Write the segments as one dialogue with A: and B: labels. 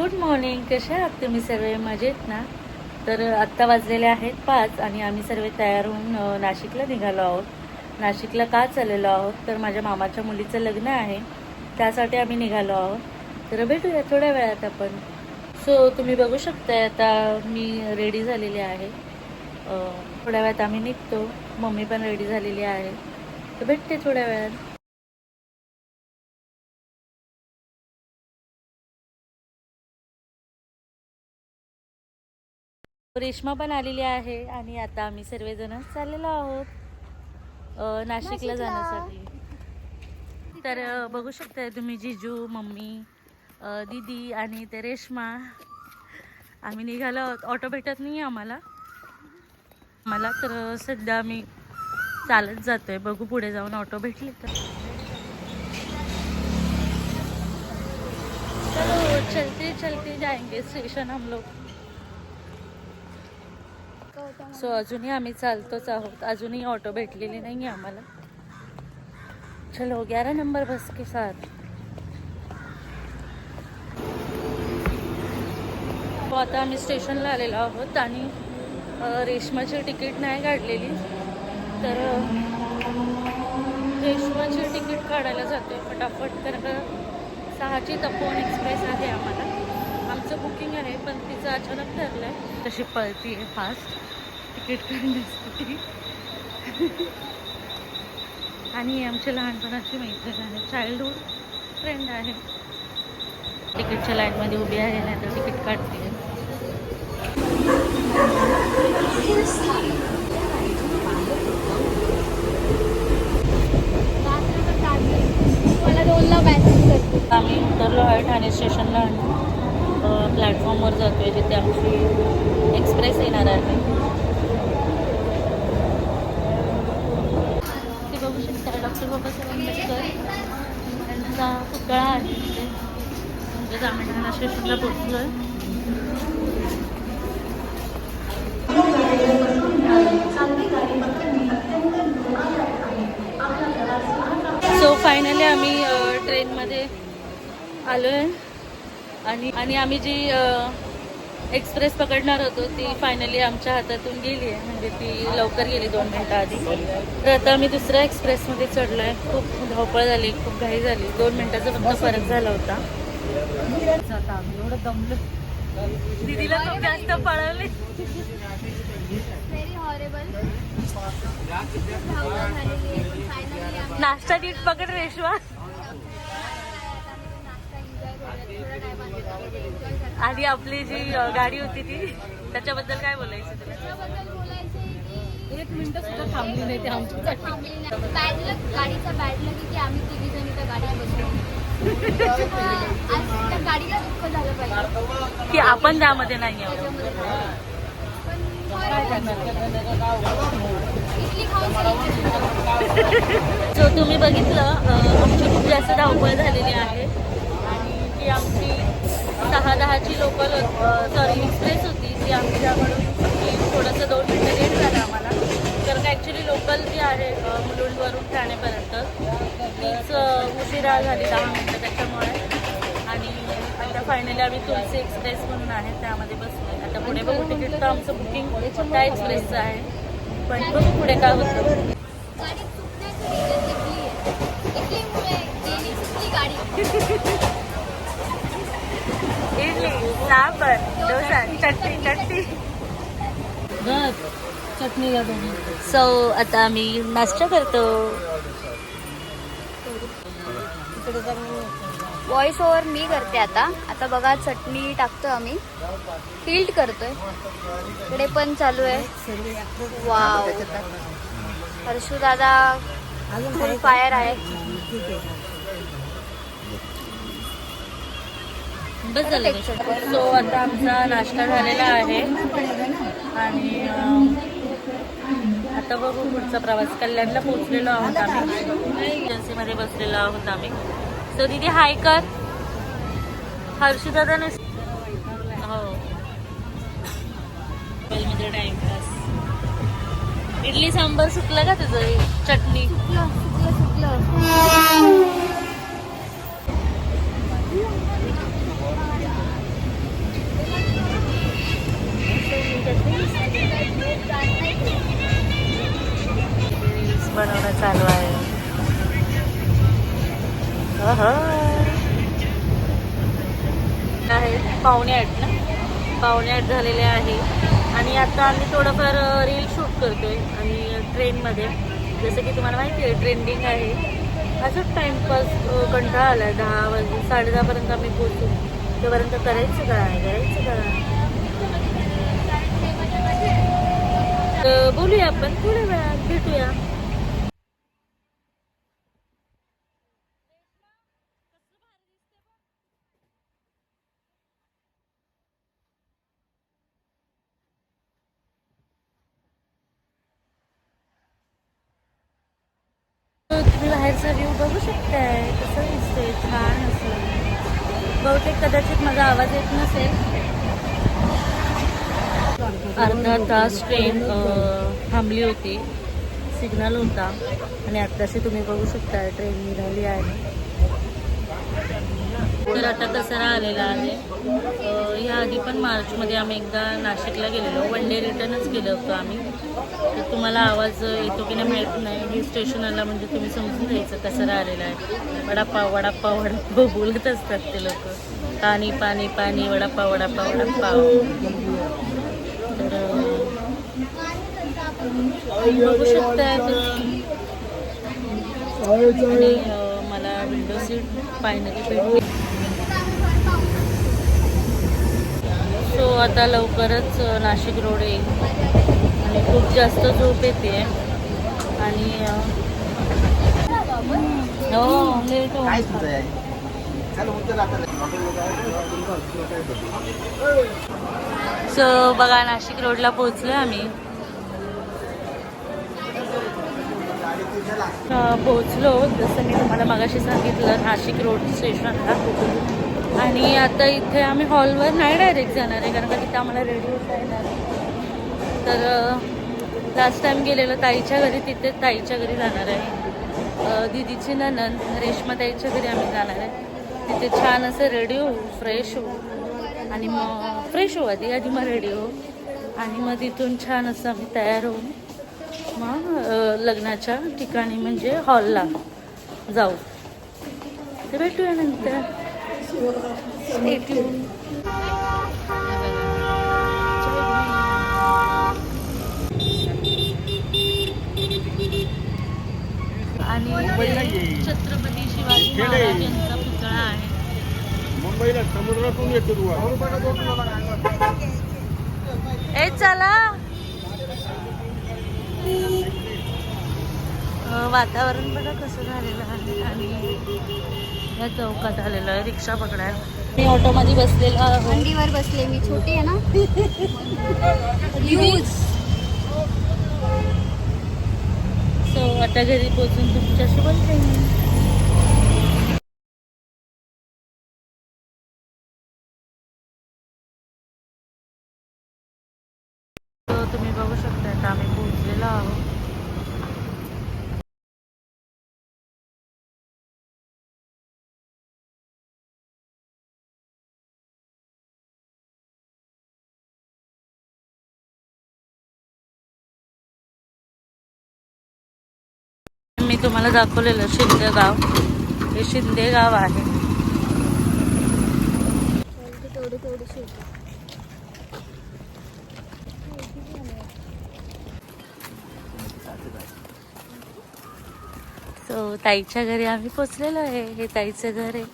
A: Good morning कसे आहात तुम्ही सर्व मजेत ना? तर आत्ता वाजलेले आहेत पाच आणि आम्ही सर्व तयार होऊन नाशिकला निघालो आहोत. नाशिकला का चाललेलो आहोत? तर माझ्या मामाच्या मुलीचं लग्न आहे. त्यासाठी आम्ही निघालो आहोत. तर भेटूया थोड्या वेळात आपण. सो तुम्ही बघू शकताय आता मी रेडी झालेली आहे. थोड्या वेळात आम्ही निघतो. मम्मी पण रेडी झालेली आहे. तर भेटते थोड्या वेळात. रेश्मा पण आलेली आहे आणि आता आम्ही सर्वजण चाललेलो आहोत नाशिकला जाण्यासाठी. तर बघू शकताय तुम्ही जिजू मम्मी दीदी आणि ते रेश्मा. आम्ही निघालो आहोत. ऑटो भेटत नाही आम्हाला. मला तर सध्या आम्ही चालत जातोय. बघू पुढे जाऊन ऑटो भेटले तर. चलो चलते चलते जाएंगे स्टेशन हम लोग. सो अजूनही आम्ही चालतोच आहोत. अजूनही ऑटो भेटलेली नाही आहे आम्हाला. चलो ग्यारह नंबर बस के साथ. हो, आता आम्ही स्टेशनला आलेलो आहोत आणि रेशमाची तिकीट नाही काढलेली. तर रेशमाची तिकीट काढायला जातो आहे फटाफट. तर सहाची तपोवन एक्सप्रेस आहे आम्हाला. आमचं बुकिंग आहे पण तिचं अचानक ठरलं आहे तशी पळती आहे फास्ट तिकीट काढण्यासाठी. आणि आमच्या लहानपणाची मैत्रीण आहे. चाइल्डहूड फ्रेंड आहे. तिकीटच्या लाईनमध्ये उभी आहे नाही तर तिकीट काढते.
B: मला दोनला
A: आम्ही उतरलो आहे ठाणे स्टेशनला आणि प्लॅटफॉर्मवर जातो आहे जिथे आमची एक्सप्रेस येणार आहे ते बघू शकता डॉक्टर बाबासाहेब आंबेडकर यांचा पुतळा आहे तिथे म्हणजेच आम्ही ठाणे स्टेशनला पोहोचलोय. सो फायनली आम्ही ट्रेनमध्ये आलो आहे आणि आणि आम्ही जी एक्सप्रेस पकडणार होतो ती फायनली आमच्या हातातून गेली आहे. म्हणजे ती लवकर गेली दोन मिनटं आधी. तर आता आम्ही दुसऱ्या एक्सप्रेसमध्ये चढलो आहे खूप धावपळ झाली खूप घाई झाली. दोन मिनटाचा फक्त फरक झाला होता.
B: एवढं दमलं.
A: दिदीला खूप जास्त पळवले.
B: व्हेरी हॉरेबल
A: नाश्ता नीट पकड रेशवा आणि आपली जी गाडी होती ती त्याच्याबद्दल काय बोलायचं
C: एक मिनिट सुद्धा थांबली नाही ते आमच्यासाठी.
B: गाडीचा बॅड लक की आम्ही तिघी जणी त्या गाडीत बसलो.
A: की आपण त्यामध्ये नाही आहोत सो तुम्ही बघितलं आमची खूप जास्त धावपळ झालेली आहे. आणि जी आमची सहा दहाची लोकल सॉरी एक्सप्रेस होती. ती आमच्याकडून थोडंसं दोन मिनटं लेट झालं आम्हाला कारण का ॲक्च्युली लोकल जी आहे मुलुंडवरून ठाणेपर्यंत तीच उशिरा झाली दहा मिनटं त्याच्यामुळे. आणि आता फायनली आम्ही तुलसी एक्सप्रेस म्हणून आहे त्यामध्ये बसलो आता पुढे बघू तिकीट तर आमचं बुकिंग त्या एक्सप्रेसचं आहे. पण बघू पुढे काय होतं.
B: इडली
A: सांबर डोसा चटणी. चटणी.
C: बस. चटणी या
A: सो आता आम्ही नाश्ता करतो.
B: व्हॉइस ओव्हर मी करते आता. आता बघा चटणी टाकतो आम्ही. फिल्ड करतोय. इकडे पण चालू आहे. वाव हर्षू दादा फुल? फायर आहे.
A: बस झालं सो आता आमचा नाश्ता झालेला आहे. आणि आता बघू पुढचा प्रवास. कल्याणला पोहोचलेलो आहोत आम्ही. एजन्सीमध्ये बसलेलो आहोत आम्ही. सो दीदी हाय कर. हर्षू दादा हो. टाइमपास म्हणजे इडली सांबर सुटलं का तुझं? चटणी. पावणे आठ झालेले आहे. आणि आता आम्ही थोडंफार रील शूट करतोय आणि ट्रेनमध्ये जसं की तुम्हाला माहिती आहे ट्रेंडिंग आहे. असंच टाईमपास कंटाळा आला आहे दहा वाजून साडे दहापर्यंत आम्ही पोहोचू. तोपर्यंत करायचं काय? करायचं काय? तर बोलूया आपण. थोड्या वेळात भेटूया. माझा आवाज येत नसेल. अर्धा तास ट्रेन थांबली होती. सिग्नल होता. आणि आत्ताशी तुम्ही बघू शकता ट्रेन निघाली आहे. तर आता दसरा आलेला आहे. ह्या आधी पण मार्चमध्ये आम्ही एकदा नाशिकला गेलेलो. वन डे रिटर्नच केलं होतं आम्ही. तर तुम्हाला आवाज येतो की नाही माहीत नाही. हिल स्टेशन आला म्हणजे तुम्ही समजून घ्यायचं दसरा आलेला आहे. वडापाव वडापाव वडापाव बोलत असतात ते लोक. पाणी पाणी पाणी वडापाव वडापाव वडापाव. तर बघू शकताय तुम्ही. आणि मला विंडो सीट फायनली भेटली. सो आता लवकरच नाशिक रोड येईल. आणि खूप जास्त झोप येते. आणि हो लेट सो बघा नाशिक रोडला पोहोचलो आम्ही. पोहोचलो. जसं मी तुम्हाला मगाशी सांगितलं नाशिक रोड स्टेशनला आणि आता इथे आम्ही हॉलवर नाही डायरेक्ट जाणार आहे कारण का तिथे आम्हाला रेडी होता येणार आहे. तर लास्ट टाईम गेलेलो ताईच्या घरी तिथे ताईच्या घरी जाणार आहे. दिदीची दीदीची ननंद रेश्मा ताईच्या घरी आम्ही जाणार आहे. तिथे छान असं रेडी होऊ फ्रेश होऊ. आणि मग फ्रेश होऊ आधी आधी मग रेडी होऊ. आणि मग तिथून छान असं आम्ही तयार होऊ. मग लग्नाच्या ठिकाणी म्हणजे हॉलला जाऊ. ते भेटूया नंतर. आणि छत्रपती शिवाजी महाराज
D: मुंबईला समुद्रातून येतो तू
A: ए चला. अ, वातावरण बघा कसं झालेलं आहे आणि या चौकात आलेलं आहे रिक्षा पकडायला. मी ऑटोमध्ये बसलेलो आहोत.
B: थंडीवर बसले मी छोटी आहे ना? यूज
A: सो आता घरी पोहोचून तुमच्याशी बोलते आता आम्ही पोहोचलेलो आहोत. मी तुम्हाला दाखवलेलं शिंदे गाव. हे शिंदे गाव आहे. सो ताईच्या घरी आम्ही पोचलेलो आहे. हे ताईचं घर आहे.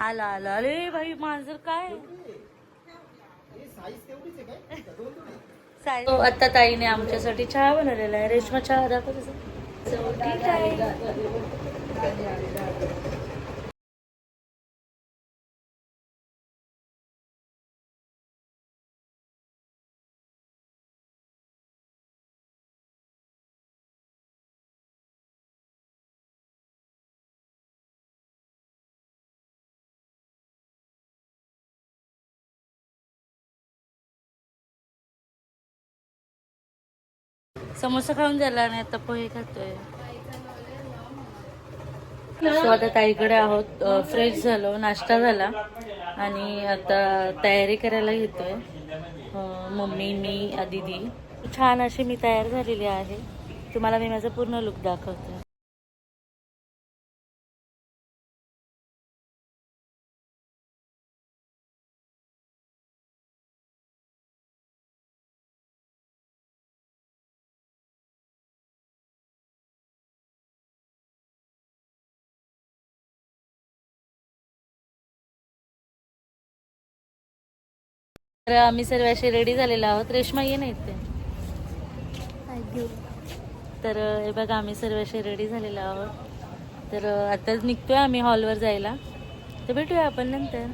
A: आला आला. अरे भाई मांजर काय? साई- हो, आता ताईने आमच्यासाठी चहा बनवलेला आहे. रेशमा चहा दाखव ठीक आहे. समोसा खाऊन झाला आणि आता पोहे खातोय. सो आता ताईकडे आहोत फ्रेश झालो नाश्ता झाला आणि आता तयारी करायला घेतोय मम्मी मी दिदी. छान अशी मी तयार झालेली आहे. तुम्हाला मी माझा पूर्ण लुक दाखवते. तर आम्ही सर्व असे रेडी झालेलो आहोत. रेशमा ये नाहीत ते तर हे बघा आम्ही सर्व असे रेडी झालेलो आहोत. तर आताच निघतोय आम्ही हॉलवर जायला. तर भेटूया आपण नंतर.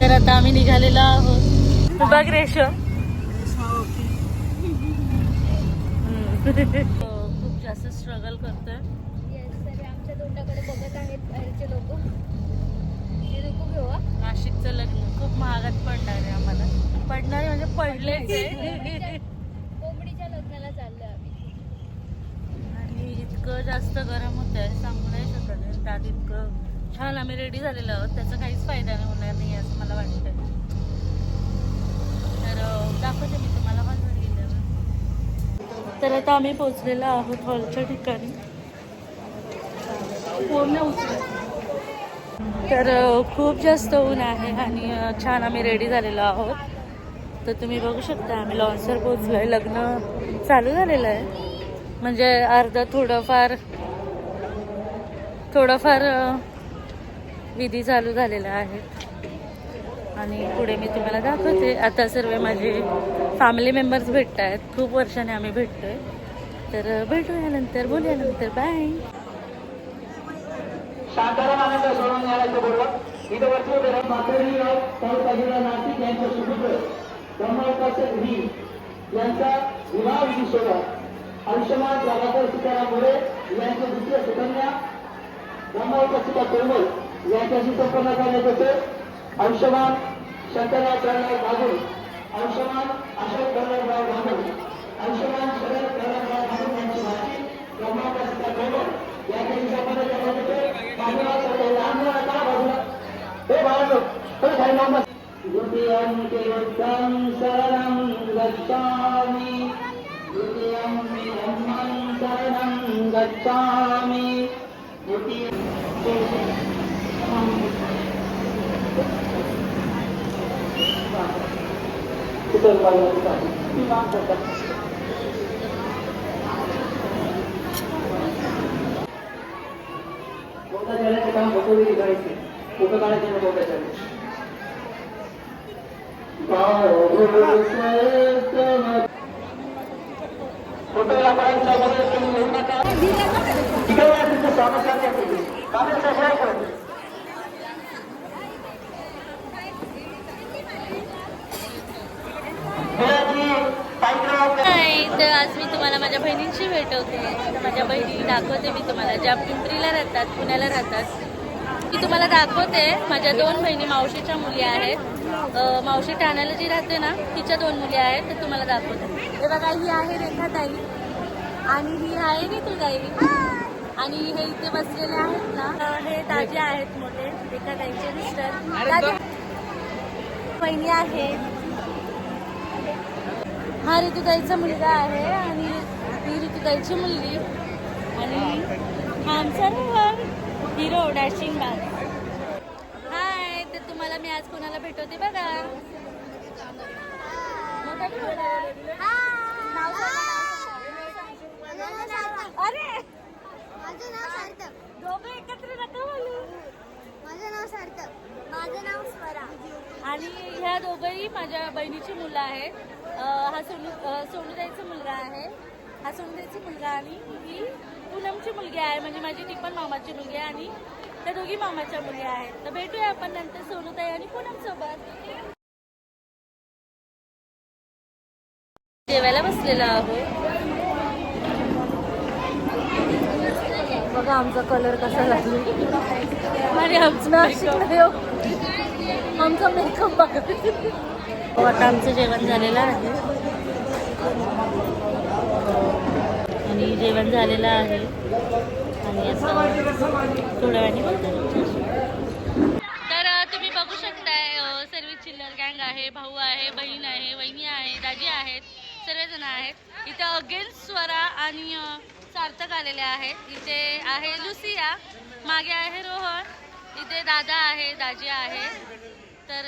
A: तर आता आम्ही निघालेलो आहोत. बघ रेशो खूप जास्त स्ट्रगल करतोय.
B: येस सर आमच्या तोंडाकडे बघत आहेत बाहेरचे लोक. नको घेऊ हा.
A: नाशिकचं लग्न खूप महागात पडणार आहे आम्हाला. पडणार म्हणजे पडलेच आहे
B: कोंबडीच्या लग्नाला चाललोय आम्ही.
A: आणि इतकं जास्त गरम होत आहे सांगू नाही. शकत आहे. त्यात इतकं छान आम्ही रेडी झालेलो आहोत. त्याचा काहीच फायदा नाही होणार नाही असं मला वाटतं तर अं, दाखवते मी तुम्हाला हॉलवर गेल्यावर. तर आता आम्ही पोचलेलो आहोत हॉलच्या ठिकाणी. पूर्ण उचल तर खूप जास्त ऊन आहे आणि छान आम्ही रेडी झालेलो आहोत. तर तुम्ही बघू शकता आम्ही लॉन्सवर पोचलोय लग्न चालू झालेलं आहे. म्हणजे अर्धा थोडंफार थोडंफार विधी चालू झालेला आहे. आणि पुढे मी तुम्हाला दाखवते. आता सर्व माझे फॅमिली मेंबर्स भेटत आहेत खूप वर्षाने आम्ही भेटतोय. तर भेटूया नंतर. बोलूया नंतर. बाय
E: शांताराम आनंद सोडून यायचं बरोबर. इथं वरती उभे राहून माथेरीराव पाऊस नाशिक यांचे सुपुत्र ब्रह्मोपासक व्ही यांचा विवाह विधी सोहळा. आयुष्यमान प्रभाकर सीताराम मोरे यांचे दुसरे सुकन्या ब्रह्मोपासिका कोमल यांच्याशी संपन्न करण्यात येते आयुष्यमान शंकरराव प्रणव बागुल आयुष्यमान अशोक प्रणवराव बागुल आयुष्यमान शरद प्रणवराव बागुल यांची भाची ब्रह्मोपासिका कोमल यांच्याशी द्वितीयं किरुद्धं शरणं गच्छामि द्वितीयं धम्मं शरणं गच्छामि द्वितीयं જયારે કામ બપોરી ગણે છે ઉપરવાળા જેને મોટા ચાલે আমাদের সবাই
A: করে तर आज मी तुम्हाला माझ्या बहिणींशी भेटवते. माझ्या बहिणी दाखवते मी तुम्हाला. ज्या पिंपरीला राहतात पुण्याला राहतात मी तुम्हाला दाखवते. माझ्या दोन बहिणी मावशीच्या मुली आहेत. मावशी ठाण्याला जी राहते ना तिच्या दोन मुली आहेत तर तुम्हाला दाखवते. हे बघा ही आहे रेखाताई आणि ही आहे ऋतुताई आणि हे इथे बसलेले आहेत ना. हे दाजी आहेत मोठे रेखाताईचे मिस्टर. दाजी बहिणी आहेत. हा ऋतुताईचा मुलगा आहे आणि ही ऋतुताईची मुलगी. आणि हा आमचा रोहन हिरो डॅशिंग बाग हाय तर तुम्हाला मी आज कोणाला भेटवते बघा. अरे! दोघं एकत्र नका बोलू.
B: माझं नाव सार्थक. माझं नाव स्वरा.
A: आणि ह्या दोघंही माझ्या बहिणीची मुलं आहेत. अं, हा सोनू अं, सोनूताईचा मुलगा आहे. हा सोनूताईचा मुलगा आणि ही पूनमची मुलगी आहे. म्हणजे माझी ती पण मामाची मुलगी आहे आणि त्या दोघी मामाच्या मुली आहेत. तर भेटूया आपण नंतर सोनूताई आणि पूनम सोबत. जेवायला बसलेलो आहोत. बघा आमचा कलर कसा लागला. आणि आमचं हो. आमचा मेकअप बघा. हो, आता आमचं जेवण झालेलं आहे. आणि जेवण झालेलं आहे. आणि असं थोड्या वेळाने तर तुम्ही बघू शकताय सर्व चिल्लर गँग आहे भाऊ आहे बहीण आहे वहिनी आहे दाजी आहेत सर्वजण आहेत. इथं अगेन स्वरा आणि सार्थक आलेले आहेत. इथे आहे लुसिया मागे आहे रोहन इथे दादा आहे दाजी आहे. तर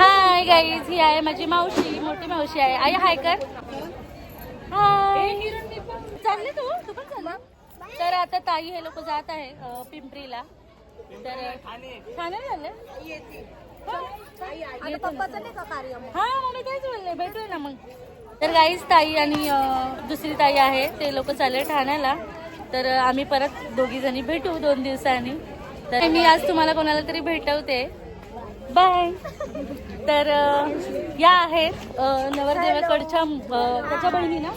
A: हाय गाईज ही आहे माझी मावशी मोठी मावशी आहे. आई हाय कर. हाय चालले तू? तू पण चालला? तर आता ताई हे लोक जात आहे पिंपरीला. तर ठाण्याला झालं हा मग मी तेच बोलले. भेटूया ना मग. तर गाईच ताई आणि दुसरी ताई आहे. ते लोक चालले ठाण्याला. तर आम्ही परत दोघी जणी भेटू दोन दिवसांनी. तर मी आज तुम्हाला कोणाला तरी भेटवते. बाय तर या आहेत नवरदेवाकडच्या त्याच्या बहिणी ना?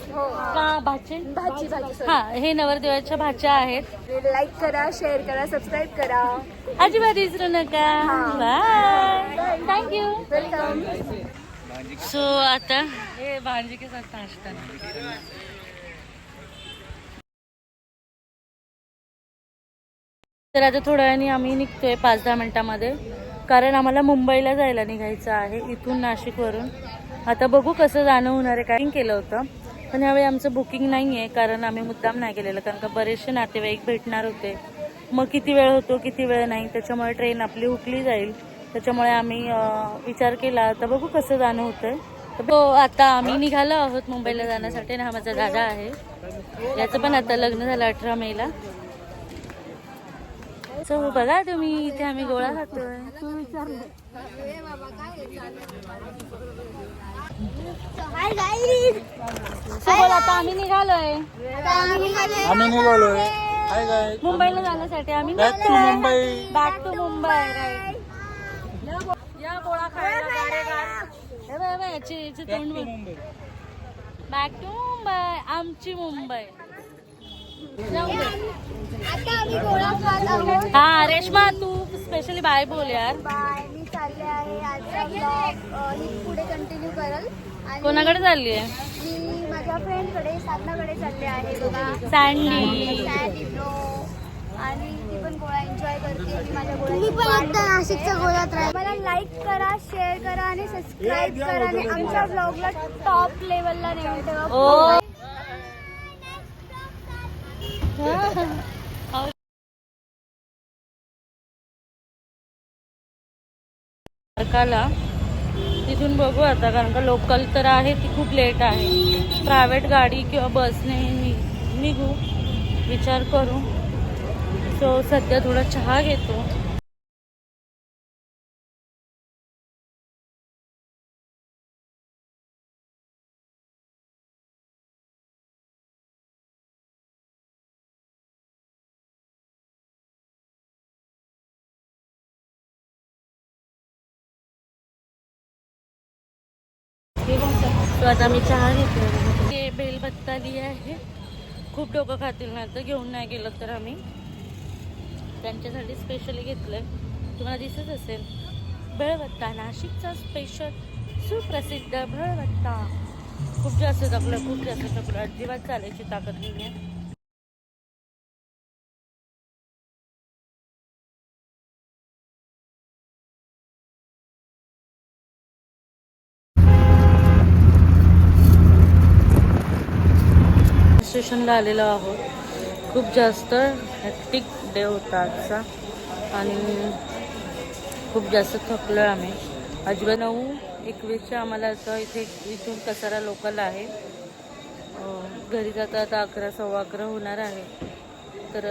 A: का भाचे?
B: भाची भाजी
A: हा हे नवरदेवाच्या भाच्या आहेत.
B: लाईक करा शेअर करा सबस्क्राईब करा.
A: अजिबात विसरू नका. बाय थँक्यू
B: वेलकम
A: सो आता हे भांजी के साथ नाश्ता. तर आता थोड्या वेळाने आम्ही निघतोय पाच दहा मिनिटामध्ये. कारण आम्हाला मुंबईला जायला निघायचं आहे इथून नाशिकवरून. आता बघू कसं जाणं होणार आहे काय केलं होतं. पण यावेळी आमचं बुकिंग नाही आहे कारण आम्ही मुद्दाम नाही केलेलं कारण का बरेचसे नातेवाईक भेटणार होते. मग किती वेळ होतो किती वेळ नाही त्याच्यामुळे ट्रेन आपली हुकली जाईल. त्याच्यामुळे आम्ही विचार केला आता बघू कसं जाणं होतंय. तर तो आता आम्ही निघालो आहोत मुंबईला जाण्यासाठी आणि हा माझा दादा आहे. याचं पण आता लग्न झालं अठरा मेला. सो बघा तुम्ही इथे आम्ही गोळा खातोय. आता आम्ही निघालोय.
D: आम्ही निघालोय.
A: मुंबईला जाण्यासाठी आम्ही
D: back to Mumbai
A: back to Mumbai right या गोळा खायला याची- तोंड. बॅक टू मुंबई आमची मुंबई जाऊ दे.
B: आता आम्ही गोळा खात आहोत
A: हा रेश्मा तू स्पेशली बाय बोल यार.
B: बाय मी चालले आहे आजचा ब्लॉग ही पुढे कंटिन्यू करल. आणि
A: कोणाकडे चालली आहे?
B: मी माझ्या फ्रेंडकडे साधनाकडे चालले आहे बघा.
A: सँडी
B: सॅडी ब्रो आणि ती पण गोळा एन्जॉय करते. मी माझ्या मला लाईक करा शेअर करा आणि सबस्क्राईब करा. आणि आमच्या ब्लॉगला टॉप लेवलला नेऊन ठेवा.
A: तिथून बघू आता कारण का लोकल तर आहे ती खूप लेट आहे. प्रायव्हेट गाडी किंवा बसने नि- निघू. विचार करू. सो सध्या थोडा चहा घेतो. तो आता मी चहा घेतला ते बेलबत्ता लिही आहे. खूप डोकं खातील ना त्यांच्यासाठी स्पेशली घेतलं तुम्हाला दिसत असेल बळवत्ता नाशिकचा स्पेशल सुप्रसिद्ध बळवत्ता खूप जास्त तपलं खूप जास्त तपलं अजिबात चालायची ताकद नाही आहे स्टेशनला आलेलो आहोत. खूप जास्त हॅक्टिक डे होता आजचा. आणि खूप जास्त थकलो आहे आम्ही. अजिबात नऊ एकवीसच्या आम्हाला असं इथे इथून कसारा लोकल आहे. घरी जाता आता अकरा सव्वा अकरा होणार आहे. तर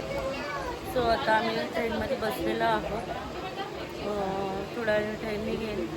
A: सो आता आम्ही ट्रेनमध्ये बसलेलो आहोत. थोडा थोड्या वेळ ट्रेनने घेईल